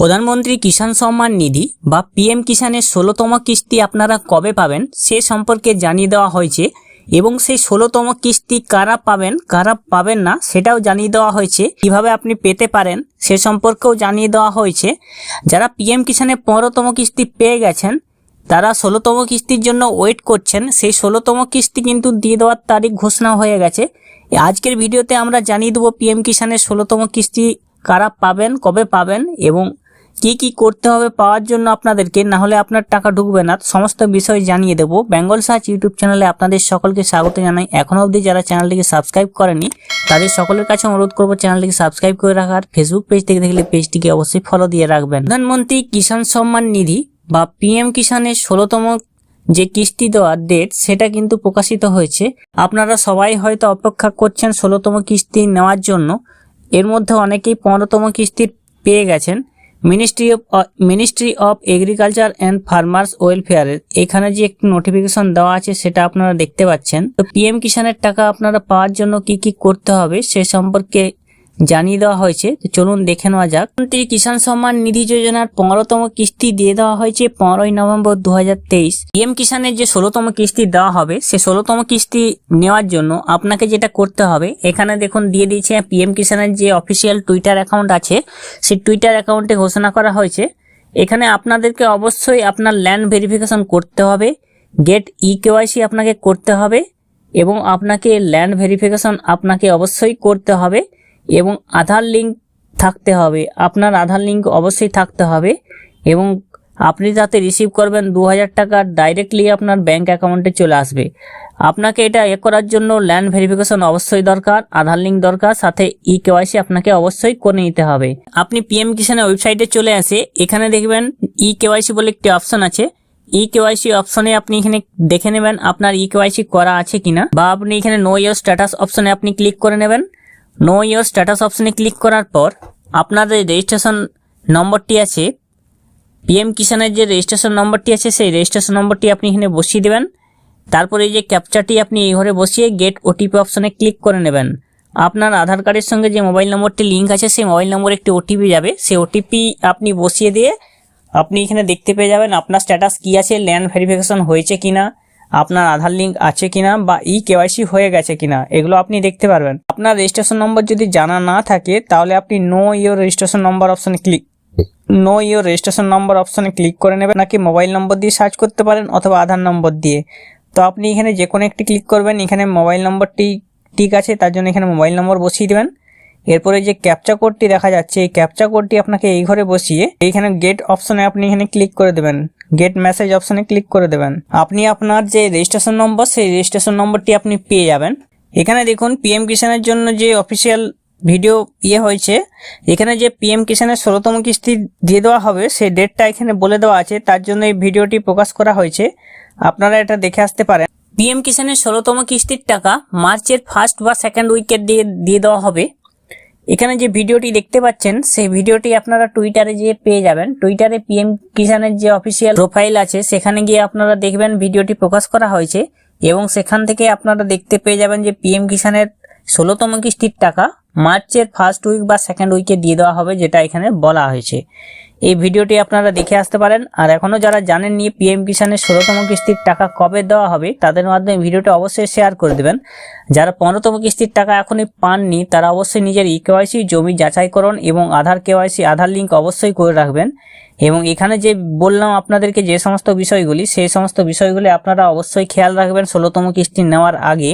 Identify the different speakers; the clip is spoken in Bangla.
Speaker 1: প্রধানমন্ত্রী কিষাণ সম্মান নিধি বা পিএম কিষাণের ষোলোতম কিস্তি আপনারা কবে পাবেন সে সম্পর্কে জানিয়ে দেওয়া হয়েছে এবং সেই ষোলোতম কিস্তি কারা পাবেন কারা পাবেন না সেটাও জানিয়ে দেওয়া হয়েছে। কীভাবে আপনি পেতে পারেন সে সম্পর্কেও জানিয়ে দেওয়া হয়েছে। যারা পিএম কিষাণের পনেরোতম কিস্তি পেয়ে গেছেন, তারা ষোলোতম কিস্তির জন্য ওয়েট করছেন। সেই ষোলোতম কিস্তি কিন্তু দিয়ে দেওয়ার তারিখ ঘোষণা হয়ে গেছে। আজকের ভিডিওতে আমরা জানিয়ে দেবো পিএম কিষাণের ষোলোতম কিস্তি কারা পাবেন, কবে পাবেন এবং কি কি করতে হবে পাওয়ার জন্য আপনাদেরকে, না হলে আপনার টাকা ঢুকবে না। সমস্ত বিষয় জানিয়ে দেবো। বেঙ্গল সার্চ ইউটিউব চ্যানেলে আপনাদের সকলকে স্বাগত জানাই। এখনও অবধি যারা চ্যানেলটিকে সাবস্ক্রাইব করেনি, তাদের সকলের কাছে অনুরোধ করব চ্যানেলটিকে সাবস্ক্রাইব করে রাখার। ফেসবুক পেজ থেকে দেখলে পেজটিকে অবশ্যই ফলো দিয়ে রাখবেন। প্রধানমন্ত্রী কিষাণ সম্মান নিধি বা পিএম কিষাণের ষোলোতম যে কিস্তি দেওয়ার ডেট সেটা কিন্তু প্রকাশিত হয়েছে। আপনারা সবাই হয়তো অপেক্ষা করছেন ষোলোতম কিস্তি নেওয়ার জন্য। এর মধ্যে অনেকেই পনেরোতম কিস্তি পেয়ে গেছেন। Ministry of ministry of agriculture and farmers ওয়েলফেয়ারের এখানে যে একটি নোটিফিকেশন দেওয়া আছে সেটা আপনারা দেখতে পাচ্ছেন। তো পিএম কিষাণের টাকা আপনারা পাওয়ার জন্য কি কি করতে হবে সে সম্পর্কে জানিয়ে দেওয়া হয়েছে। তো চলুন দেখে নেওয়া যাক। প্রধানমন্ত্রী কিষাণ সম্মান নিধি যোজনার পনেরোতম কিস্তি দিয়ে দেওয়া হয়েছে পনেরোই নভেম্বর দু হাজার তেইশ পিএম কিষাণের যে ষোলোতম কিস্তি দেওয়া হবে, সে ষোলোতম কিস্তি নেওয়ার জন্য আপনাকে যেটা করতে হবে, এখানে দেখুন দিয়ে দিয়েছে পিএম কিষাণের যে অফিসিয়াল টুইটার অ্যাকাউন্ট আছে, সেই টুইটার অ্যাকাউন্টে ঘোষণা করা হয়েছে। এখানে আপনাদেরকে অবশ্যই আপনার ল্যান্ড ভেরিফিকেশন করতে হবে, গেট ই কেওয়াইসি আপনাকে করতে হবে, এবং আপনাকে ল্যান্ড ভেরিফিকেশন আপনাকে অবশ্যই করতে হবে। এবং আধার লিঙ্ক থাকতে হবে। আপনার আধার লিঙ্ক অবশ্যই থাকতে হবে এবং আপনি যাতে রিসিভ করবেন দু হাজার টাকা ডাইরেক্টলি আপনার ব্যাঙ্ক অ্যাকাউন্টে চলে আসবে। আপনাকে এটা এ করার জন্য ল্যান্ড ভেরিফিকেশন অবশ্যই দরকার, আধার লিঙ্ক দরকার, সাথে ই কেওয়াইসি আপনাকে অবশ্যই করে নিতে হবে। আপনি পিএম কিষানের ওয়েবসাইটে চলে আসে, এখানে দেখবেন ই কেওয়াইসি বলে একটি অপশন আছে। ই কেওয়াইসি অপশনে আপনি এখানে দেখে নেবেন আপনার ই কেওয়াইসি করা আছে কিনা, বা আপনি এখানে নো ইয়ার স্ট্যাটাস অপশনে আপনি ক্লিক করে নেবেন। নো ইয়োর স্ট্যাটাস অপশানে ক্লিক করার পর আপনার যে রেজিস্ট্রেশন নম্বরটি আছে। পিএম কিষানের যে রেজিস্ট্রেশন নম্বরটি আছে, সেই রেজিস্ট্রেশন নম্বরটি আপনি এখানে বসিয়ে দেবেন। তারপরে এই যে ক্যাপচারটি আপনি এই ঘরে বসিয়ে গেট ওটিপি অপশানে ক্লিক করে নেবেন। আপনার আধার কার্ডের সঙ্গে যে মোবাইল নম্বরটি লিঙ্ক আছে, সেই মোবাইল নম্বরে একটি ওটিপি যাবে। সেই ওটিপি আপনি বসিয়ে দিয়ে আপনি এখানে দেখতে পেয়ে যাবেন আপনার স্ট্যাটাস কি আছে, ল্যান্ড ভেরিফিকেশন হয়েছে কিনা। আপনার আধার লিঙ্ক আছে কিনা বা ই কেওয়াইসি হয়ে গেছে কিনা, এগুলো আপনি দেখতে পারবেন। আপনার রেজিস্ট্রেশন নম্বর যদি জানা না থাকে, তাহলে আপনি নো ইওর রেজিস্ট্রেশন নম্বর অপশনে click know your registration number অপশনে ক্লিক করে নেবেন। নাকি মোবাইল নম্বর দিয়ে সার্চ করতে পারেন অথবা আধার নম্বর দিয়ে। তো আপনি এখানে যে কোনো একটি ক্লিক করবেন, এখানে মোবাইল নম্বরটি ঠিক আছে, তার জন্য এখানে মোবাইল নম্বর বসিয়ে দেবেন। এরপরে যে ক্যাপচা কোডটি দেখা যাচ্ছে, এই ক্যাপচা কোডটি আপনাকে এই ঘরে বসিয়ে এইখানে গেট অপশনে আপনি এখানে ক্লিক করে দেবেন। গেট মেসেজ অপশনে ক্লিক করে দেবেন। আপনি আপনার যে রেজিস্ট্রেশন নম্বর সেই রেজিস্ট্রেশন নম্বরটি আপনি পেয়ে যাবেন। এখানে দেখুন পিএম কিষানের জন্য যে অফিসিয়াল ভিডিও ইয়ে হয়েছে, এখানে যে পিএম কিষানের ষোলোতম কিস্তি দিয়ে দেওয়া হবে, সেই ডেটটা এখানে বলে দেওয়া আছে। তার জন্য এই ভিডিওটি প্রকাশ করা হয়েছে। আপনারা এটা দেখে আসতে পারেন। পিএম কিষানের ষোলোতম কিস্তির টাকা মার্চের ফার্স্ট বা সেকেন্ড উইকের দিয়ে দিয়ে দেওয়া হবে। এখানে যে ভিডিওটি দেখতে পাচ্ছেন, সেই ভিডিওটি আপনারা টুইটারে গিয়ে পেয়ে যাবেন। টুইটারে পিএম কিষানের যে অফিসিয়াল প্রোফাইল আছে, সেখানে গিয়ে আপনারা দেখবেন ভিডিওটি প্রকাশ করা হয়েছে এবং সেখান থেকে আপনারা দেখতে পেয়ে যাবেন যে পিএম কিষানের ষোলোতম কিস্তির টাকা। মার্চের ফার্স্ট উইক বা সেকেন্ড উইকে দিয়ে দেওয়া হবে, যেটা এখানে বলা হয়েছে। এই ভিডিওটি আপনারা দেখে আসতে পারেন। আর এখনও যারা জানেননি পিএম কিষানের ষোলোতম কিস্তির টাকা কবে দেওয়া হবে, তাদের মাধ্যমে ভিডিওটা অবশ্যই শেয়ার করে দেবেন। যারা পনেরোতম কিস্তির টাকা এখনই পাননি, তারা অবশ্যই নিজের ই কেওয়াইসি জমি যাচাইকরণ এবং আধার কেওয়াইসি আধার লিঙ্ক অবশ্যই করে রাখবেন। এবং এখানে যে বললাম আপনাদেরকে যে সমস্ত বিষয়গুলি, সেই সমস্ত বিষয়গুলি আপনারা অবশ্যই খেয়াল রাখবেন ষোলোতম কিস্তি নেওয়ার আগে।